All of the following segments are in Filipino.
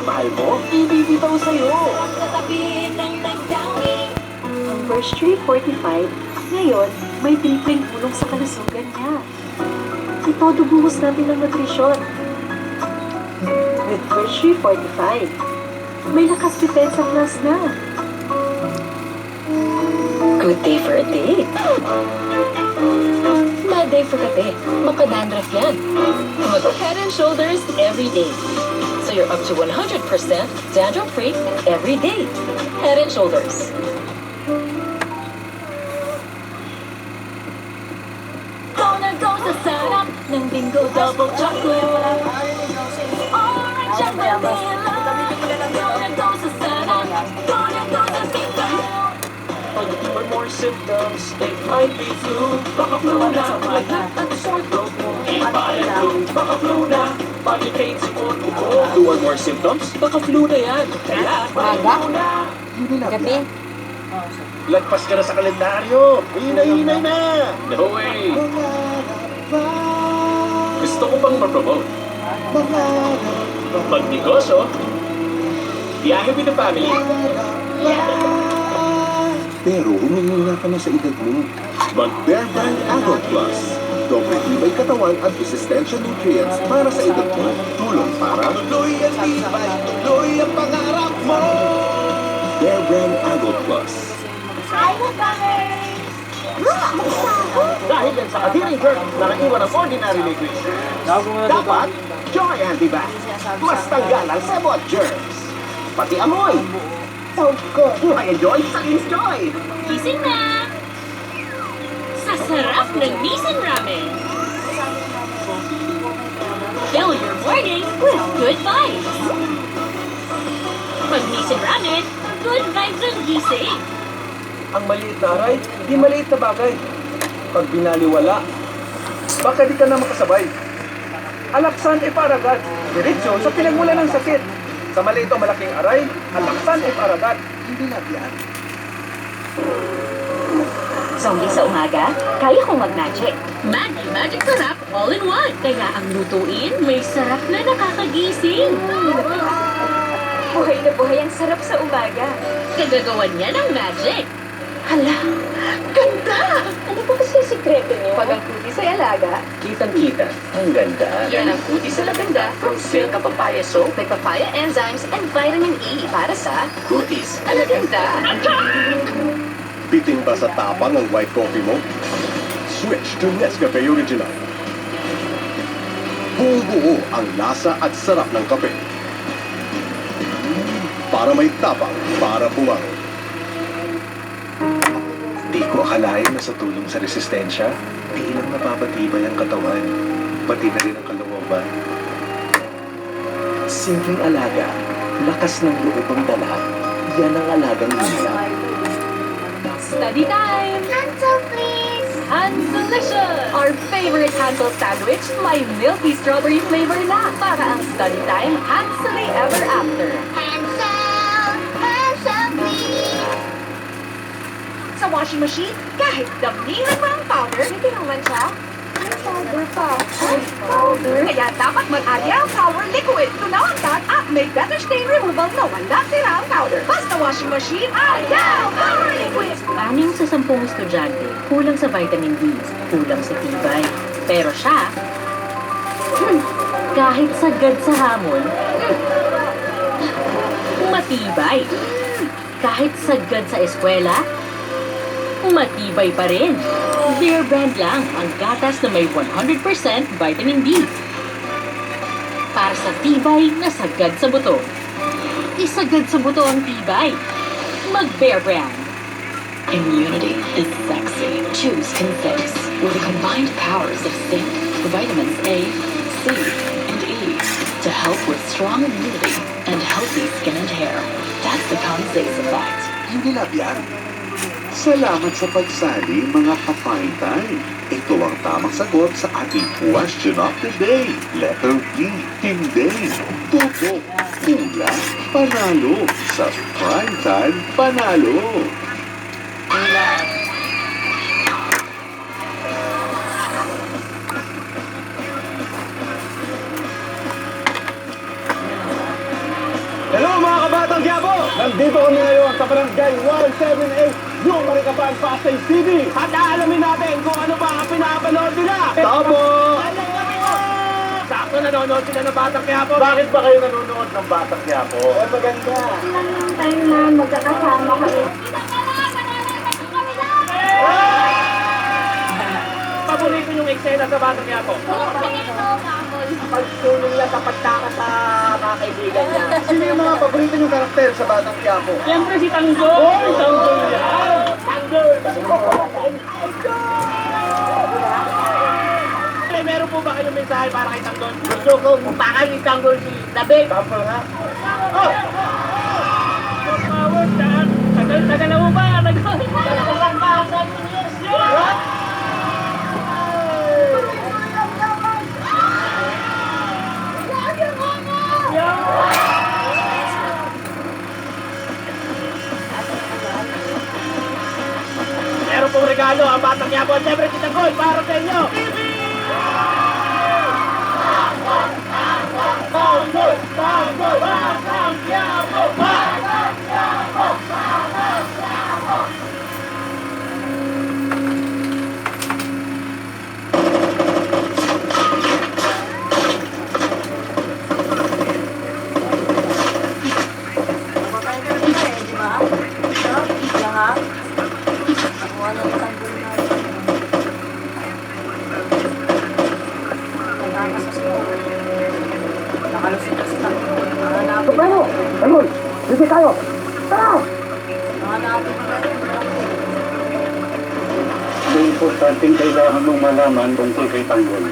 pagmamahal mo, ibibitaw sa'yo. Ang Birch Tree Fortified, ngayon, may tripleng tulong sa kalusugan niya. Ito buhos natin ng nutrisyon. Tree Fortified, may lakas depensa plus na. Good day for a date. Bad day for kape. Makadandraf yan. Head and shoulders every day. You're up to 100% dandruff-free every day. Head and shoulders. Bingo double chocolate. Orange at vanilla. Bingo. More symptoms, it might be flu. Baka flu sore throat flu, baka flu. Sipon, ubo. Two or more symptoms? Baka flu na yan. Kaya, Maga? muna. Gabi? Lagpas ka na sa kalendaryo. Hinay-hinay na. No way. Gusto ko pang ma-promote. Magnegosyo. Biyahe with the family. Pero humihina ka na sa edad mo. Mag-Bear Brand Adult Plus. Doble tibay katawan at resistensya nutrients para sa edad mo. Tulong para Tuloy ang tibay, tuloy ang pangarap mo. Bear Brand Adult Plus. Dahil yan sa kadiring jerk na naiwan ng ordinary liquid dapat Joy Antibac. Mas tanggal ang sebo at germs. Pati amoy. So good. Buhay enjoy sa Kiss Joy. Gising na! Nissan Ramen! Fill your morning with good vibes! Nissan Ramen, good vibes ang gising! Ang maliit na aray, di maliit na bagay. Pag binaliwala, baka di ka na makasabay. Alaksan e paragat, diretsyo sa pinagmula ng sakit. Sa maliit o malaking aray, alaksan e paragat. Hindi na Zombie sa umaga, kaya kong mag-magic. Magic, magic sarap, all in one. Kaya ang lutuin, may sarap na nakakagising. Buhay na buhay ang sarap sa umaga. Kagagawan niya ng magic. Hala, ganda! Ano ba kasi sikreto niyo? Pag ang kutis ay alaga, Kitang-kita. Ang ganda. Yan ang kuti sa laganda from Silka Papaya Soap. May papaya enzymes and vitamin E para sa Kutis. alaganda. Biting ba sa tapang ang white coffee mo? Switch to Nescafe Original. Buong buo ang lasa at sarap ng kape. Para may tapang, para bumangon. Di ko akalain na sa tulong sa resistensya, di lang napapatibay ang katawan, pati na rin ang kalooban. Simpleng alaga. Lakas ng loob ang dala. Yan ang alagang nila. Study time! Hansel, please! Hanselicious! Our favorite Hansel sandwich, may milky strawberry flavor na para ang study time Hansely ever after. Hansel! Hansel, please! Sa washing machine, kahit damihan mo ang powder, hindi naman siya. Powder pa. Powder. kaya dapat mag-aya ang power liquid. Tunaw ang dot at may better stain removal na wala sira ang powder. Basta washing machine, ayaw! Power liquid! Anim sa sampung estudyante, kulang sa vitamin D, kulang sa tibay. Pero siya, hmm, kahit sagad sa hamon, matibay. Kahit sagad sa eskwela, matibay pa rin. Beer brand lang ang gatas na may 100% vitamin D. Para sa tibay na sagad sa buto. Isagad sa buto ang tibay. Mag-Bear brand. Immunity is sexy. Choose Confix. With the combined powers of zinc, vitamins A, C, and E to help with strong immunity and healthy skin and hair. That's the Conzace effect. Hindi yan. Salamat sa pagsali, mga ka-fine. Ito ang tamang sagot sa ating question of the day. Letter D, hindi. Tuto, pula, panalo. Sa prime time, panalo. kami ngayon sa Barangay 178, yung Marikapan, Pasay City. At aalamin natin kung ano ba ang pinapanood nila. Tabo! Sakto nanonood sila ng Batang Quiapo. Bakit ba kayo nanonood ng Batang Quiapo? Eh, maganda. Time na magkakasama kami. Paborito yung eksena sa Batang Quiapo. Pagsulong niya sa pagtaka sa mga kaibigan niya. Sino yung mga paborito niyong karakter sa Batang Quiapo? Siyempre si Tanggol! Tanggol yan! Tanggol! Eh, meron po ba kayong mensahe para kay Tanggol? Gusto ko mupakan ni Tanggol si David. Sample nga. Oh! Tumawag na! Tagal-tagal na mo ba? Nag- Meron regalo ang Batang Quiapo. at Siyempre si Tanggol para sa inyo. Tanggol! Tanggol! Batang Quiapo! Dito tayo! May importanteng kailangan mong malaman tungkol kay Tanggol.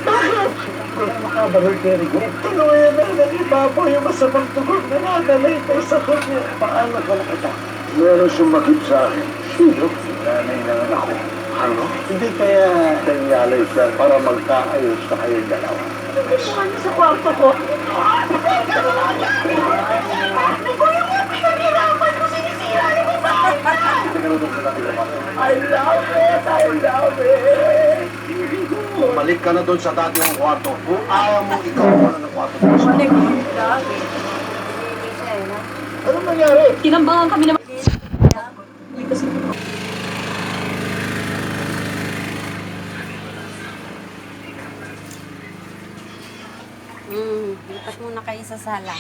Makabarol kay Rigo. Tinuloy na na ibabaw yung masamang tugon na nadalay tayo sa kanya. Paano ko nakita? Meron sumakit sa akin. Sino? Nanay ng anak ko. Ano? Hindi kaya nangyalay siya para magkaayos sa kayong dalawa. sa kwarto ko. I love it! I love it! Bumalik ka na doon sa dati mong kwarto. Kung ayaw mo, ikaw mo na ng kwarto. Ano nangyari? Tinambangan kami ng Hmm, lipat muna kayo sa sala.